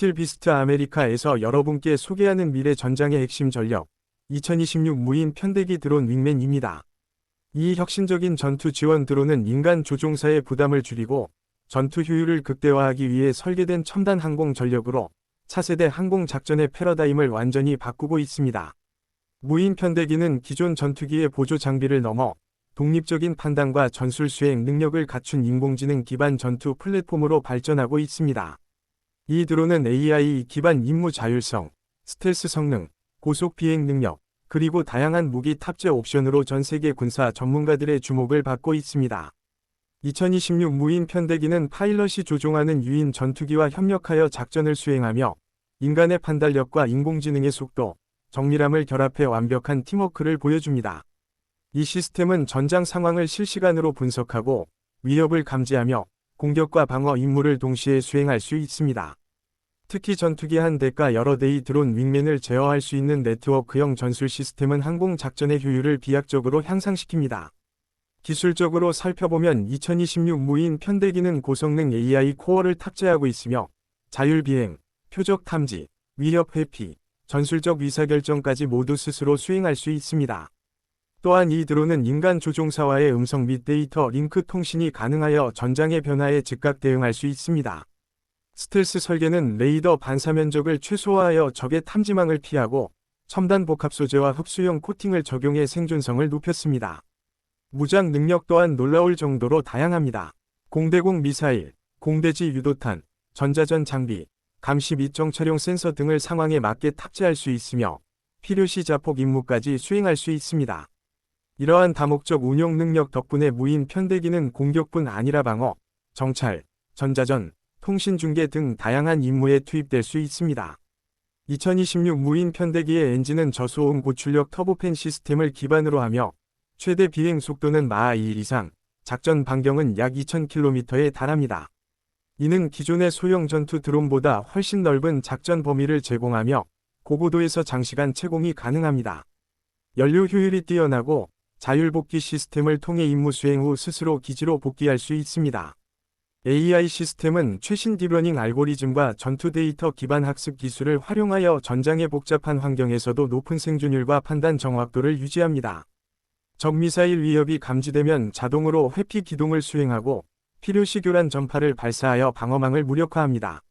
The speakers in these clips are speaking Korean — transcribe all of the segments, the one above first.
스틸 비스트 아메리카에서 여러분께 소개하는 미래 전장의 핵심 전력 2026 무인 편대기 드론 윙맨입니다. 이 혁신적인 전투 지원 드론은 인간 조종사의 부담을 줄이고 전투 효율을 극대화하기 위해 설계된 첨단 항공 전력으로 차세대 항공 작전의 패러다임을 완전히 바꾸고 있습니다. 무인 편대기는 기존 전투기의 보조 장비를 넘어 독립적인 판단과 전술 수행 능력을 갖춘 인공지능 기반 전투 플랫폼으로 발전하고 있습니다. 이 드론은 AI 기반 임무 자율성, 스텔스 성능, 고속 비행 능력, 그리고 다양한 무기 탑재 옵션으로 전 세계 군사 전문가들의 주목을 받고 있습니다. 2026 무인 편대기는 파일럿이 조종하는 유인 전투기와 협력하여 작전을 수행하며 인간의 판단력과 인공지능의 속도, 정밀함을 결합해 완벽한 팀워크를 보여줍니다. 이 시스템은 전장 상황을 실시간으로 분석하고 위협을 감지하며 공격과 방어 임무를 동시에 수행할 수 있습니다. 특히 전투기 한 대가 여러 대의 드론 윙맨을 제어할 수 있는 네트워크형 전술 시스템은 항공 작전의 효율을 비약적으로 향상시킵니다. 기술적으로 살펴보면 2026 무인 편대기는 고성능 AI 코어를 탑재하고 있으며 자율비행, 표적 탐지, 위협 회피, 전술적 의사결정까지 모두 스스로 수행할 수 있습니다. 또한 이 드론은 인간 조종사와의 음성 및 데이터 링크 통신이 가능하여 전장의 변화에 즉각 대응할 수 있습니다. 스텔스 설계는 레이더 반사 면적을 최소화하여 적의 탐지망을 피하고 첨단 복합 소재와 흡수형 코팅을 적용해 생존성을 높였습니다. 무장 능력 또한 놀라울 정도로 다양합니다. 공대공 미사일, 공대지 유도탄, 전자전 장비, 감시 및 정찰용 센서 등을 상황에 맞게 탑재할 수 있으며 필요시 자폭 임무까지 수행할 수 있습니다. 이러한 다목적 운용 능력 덕분에 무인 편대기는 공격뿐 아니라 방어, 정찰, 전자전, 통신 중계 등 다양한 임무에 투입될 수 있습니다. 2026 무인 편대기의 엔진은 저소음 고출력 터보팬 시스템을 기반으로 하며 최대 비행 속도는 마하 2 이상, 작전 반경은 약 2000km에 달합니다. 이는 기존의 소형 전투 드론보다 훨씬 넓은 작전 범위를 제공하며 고고도에서 장시간 채공이 가능합니다. 연료 효율이 뛰어나고 자율복귀 시스템을 통해 임무 수행 후 스스로 기지로 복귀할 수 있습니다. AI 시스템은 최신 딥러닝 알고리즘과 전투 데이터 기반 학습 기술을 활용하여 전장의 복잡한 환경에서도 높은 생존율과 판단 정확도를 유지합니다. 적 미사일 위협이 감지되면 자동으로 회피 기동을 수행하고 필요시 교란 전파를 발사하여 방어망을 무력화합니다.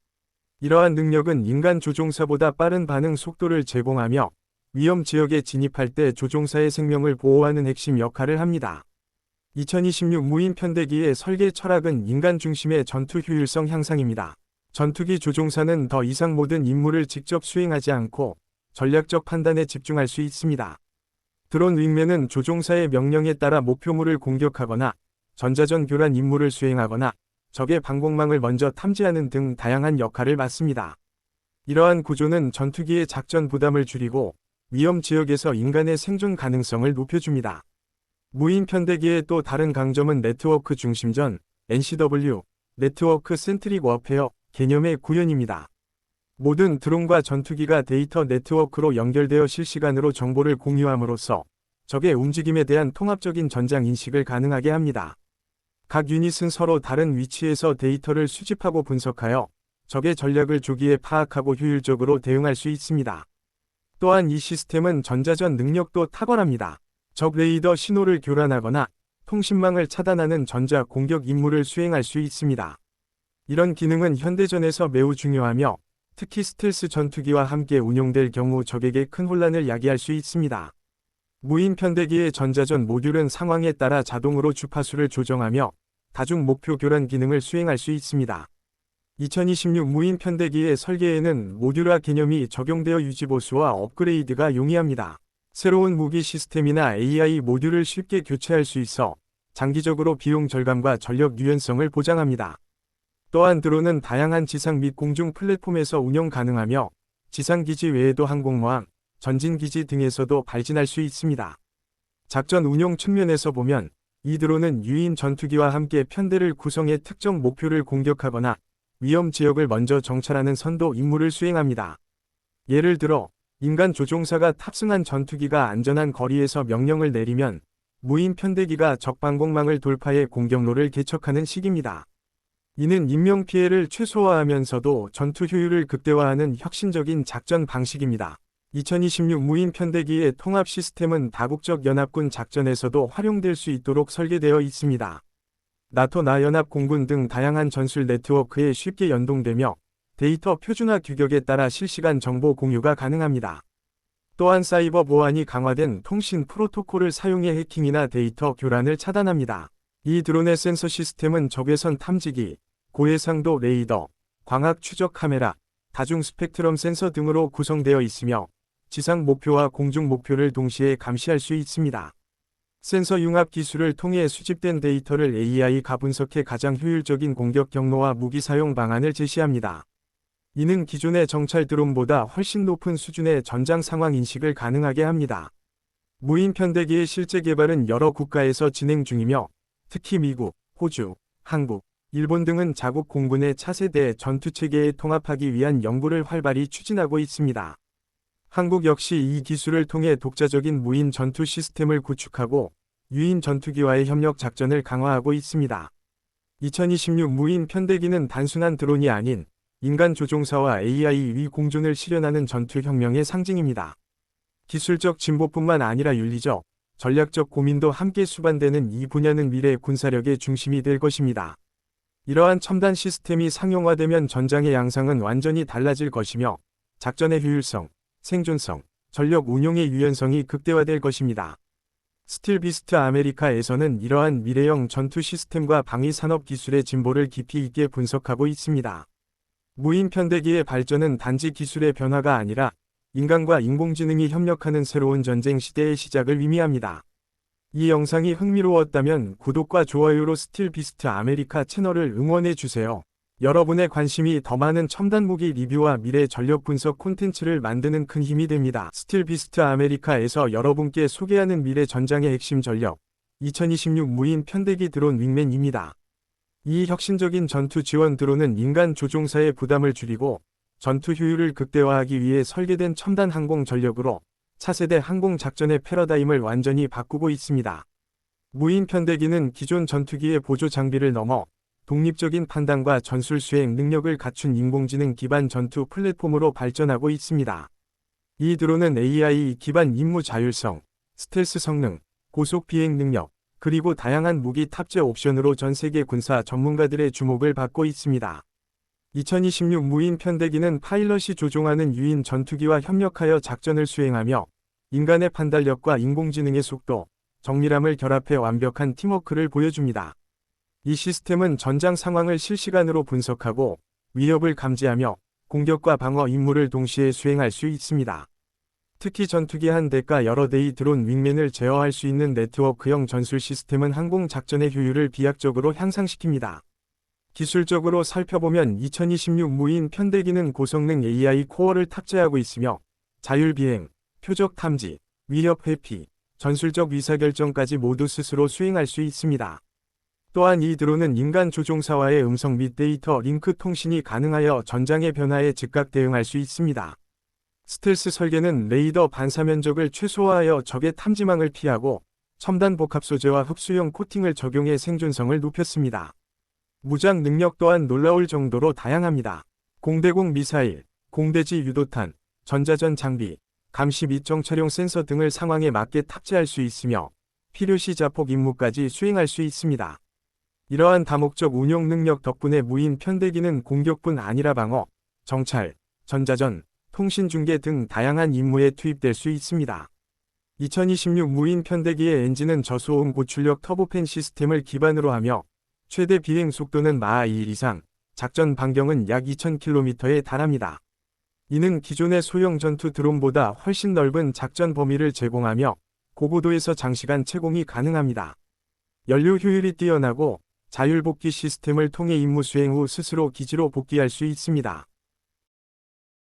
이러한 능력은 인간 조종사보다 빠른 반응 속도를 제공하며 위험 지역에 진입할 때 조종사의 생명을 보호하는 핵심 역할을 합니다. 2026 무인 편대기의 설계 철학은 인간 중심의 전투 효율성 향상입니다. 전투기 조종사는 더 이상 모든 임무를 직접 수행하지 않고 전략적 판단에 집중할 수 있습니다. 드론 윙맨은 조종사의 명령에 따라 목표물을 공격하거나 전자전 교란 임무를 수행하거나 적의 방공망을 먼저 탐지하는 등 다양한 역할을 맡습니다. 이러한 구조는 전투기의 작전 부담을 줄이고 위험 지역에서 인간의 생존 가능성을 높여줍니다. 무인 편대기의 또 다른 강점은 네트워크 중심전, NCW, 네트워크 센트릭 워페어 개념의 구현입니다. 모든 드론과 전투기가 데이터 네트워크로 연결되어 실시간으로 정보를 공유함으로써 적의 움직임에 대한 통합적인 전장 인식을 가능하게 합니다. 각 유닛은 서로 다른 위치에서 데이터를 수집하고 분석하여 적의 전략을 조기에 파악하고 효율적으로 대응할 수 있습니다. 또한 이 시스템은 전자전 능력도 탁월합니다. 적 레이더 신호를 교란하거나 통신망을 차단하는 전자 공격 임무를 수행할 수 있습니다. 이런 기능은 현대전에서 매우 중요하며 특히 스텔스 전투기와 함께 운용될 경우 적에게 큰 혼란을 야기할 수 있습니다. 무인 편대기의 전자전 모듈은 상황에 따라 자동으로 주파수를 조정하며 다중 목표 교란 기능을 수행할 수 있습니다. 2026 무인 편대기의 설계에는 모듈화 개념이 적용되어 유지보수와 업그레이드가 용이합니다. 새로운 무기 시스템이나 AI 모듈을 쉽게 교체할 수 있어 장기적으로 비용 절감과 전력 유연성을 보장합니다. 또한 드론은 다양한 지상 및 공중 플랫폼에서 운영 가능하며 지상기지 외에도 항공모함, 전진기지 등에서도 발진할 수 있습니다. 작전 운용 측면에서 보면 이 드론은 유인 전투기와 함께 편대를 구성해 특정 목표를 공격하거나 위험 지역을 먼저 정찰하는 선도 임무를 수행합니다. 예를 들어 인간 조종사가 탑승한 전투기가 안전한 거리에서 명령을 내리면 무인 편대기가 적 방공망을 돌파해 공격로를 개척하는 시기입니다. 이는 인명피해를 최소화하면서도 전투 효율을 극대화하는 혁신적인 작전 방식입니다. 2026 무인 편대기의 통합 시스템은 다국적 연합군 작전에서도 활용될 수 있도록 설계되어 있습니다. 나토 나 연합 공군 등 다양한 전술 네트워크에 쉽게 연동되며 데이터 표준화 규격에 따라 실시간 정보 공유가 가능합니다. 또한 사이버 보안이 강화된 통신 프로토콜을 사용해 해킹이나 데이터 교란을 차단합니다. 이 드론의 센서 시스템은 적외선 탐지기, 고해상도 레이더, 광학 추적 카메라, 다중 스펙트럼 센서 등으로 구성되어 있으며 지상 목표와 공중 목표를 동시에 감시할 수 있습니다. 센서 융합 기술을 통해 수집된 데이터를 AI가 분석해 가장 효율적인 공격 경로와 무기 사용 방안을 제시합니다. 이는 기존의 정찰 드론보다 훨씬 높은 수준의 전장 상황 인식을 가능하게 합니다. 무인 편대기의 실제 개발은 여러 국가에서 진행 중이며 특히 미국, 호주, 한국, 일본 등은 자국 공군의 차세대 전투체계에 통합하기 위한 연구를 활발히 추진하고 있습니다. 한국 역시 이 기술을 통해 독자적인 무인 전투 시스템을 구축하고 유인 전투기와의 협력 작전을 강화하고 있습니다. 2026 무인 편대기는 단순한 드론이 아닌 인간 조종사와 AI 위 공존을 실현하는 전투 혁명의 상징입니다. 기술적 진보뿐만 아니라 윤리적, 전략적 고민도 함께 수반되는 이 분야는 미래 군사력의 중심이 될 것입니다. 이러한 첨단 시스템이 상용화되면 전장의 양상은 완전히 달라질 것이며 작전의 효율성, 생존성, 전력 운용의 유연성이 극대화될 것입니다. 스틸비스트 아메리카에서는 이러한 미래형 전투 시스템과 방위 산업 기술의 진보를 깊이 있게 분석하고 있습니다. 무인 편대기의 발전은 단지 기술의 변화가 아니라 인간과 인공지능이 협력하는 새로운 전쟁 시대의 시작을 의미합니다. 이 영상이 흥미로웠다면 구독과 좋아요로 스틸비스트 아메리카 채널을 응원해 주세요. 여러분의 관심이 더 많은 첨단 무기 리뷰와 미래 전력 분석 콘텐츠를 만드는 큰 힘이 됩니다. 스틸비스트 아메리카에서 여러분께 소개하는 미래 전장의 핵심 전력 2026 무인 편대기 드론 윙맨입니다. 이 혁신적인 전투 지원 드론은 인간 조종사의 부담을 줄이고 전투 효율을 극대화하기 위해 설계된 첨단 항공 전력으로 차세대 항공 작전의 패러다임을 완전히 바꾸고 있습니다. 무인 편대기는 기존 전투기의 보조 장비를 넘어 독립적인 판단과 전술 수행 능력을 갖춘 인공지능 기반 전투 플랫폼으로 발전하고 있습니다. 이 드론은 AI 기반 임무 자율성, 스텔스 성능, 고속 비행 능력, 그리고 다양한 무기 탑재 옵션으로 전 세계 군사 전문가들의 주목을 받고 있습니다. 2026 무인 편대기는 파일럿이 조종하는 유인 전투기와 협력하여 작전을 수행하며 인간의 판단력과 인공지능의 속도, 정밀함을 결합해 완벽한 팀워크를 보여줍니다. 이 시스템은 전장 상황을 실시간으로 분석하고 위협을 감지하며 공격과 방어 임무를 동시에 수행할 수 있습니다. 특히 전투기 한 대가 여러 대의 드론 윙맨을 제어할 수 있는 네트워크형 전술 시스템은 항공 작전의 효율을 비약적으로 향상시킵니다. 기술적으로 살펴보면 2026 무인 편대기는 고성능 AI 코어를 탑재하고 있으며 자율비행, 표적 탐지, 위협 회피, 전술적 의사결정까지 모두 스스로 수행할 수 있습니다. 또한 이 드론은 인간 조종사와의 음성 및 데이터 링크 통신이 가능하여 전장의 변화에 즉각 대응할 수 있습니다. 스텔스 설계는 레이더 반사 면적을 최소화하여 적의 탐지망을 피하고 첨단 복합 소재와 흡수형 코팅을 적용해 생존성을 높였습니다. 무장 능력 또한 놀라울 정도로 다양합니다. 공대공 미사일, 공대지 유도탄, 전자전 장비, 감시 및 정찰용 센서 등을 상황에 맞게 탑재할 수 있으며 필요시 자폭 임무까지 수행할 수 있습니다. 이러한 다목적 운용 능력 덕분에 무인 편대기는 공격뿐 아니라 방어, 정찰, 전자전, 통신 중계 등 다양한 임무에 투입될 수 있습니다. 2026 무인 편대기의 엔진은 저소음 고출력 터보팬 시스템을 기반으로 하며 최대 비행 속도는 마하 2 이상, 작전 반경은 약 2000km에 달합니다. 이는 기존의 소형 전투 드론보다 훨씬 넓은 작전 범위를 제공하며 고고도에서 장시간 채공이 가능합니다. 연료 효율이 뛰어나고 자율복귀 시스템을 통해 임무 수행 후 스스로 기지로 복귀할 수 있습니다.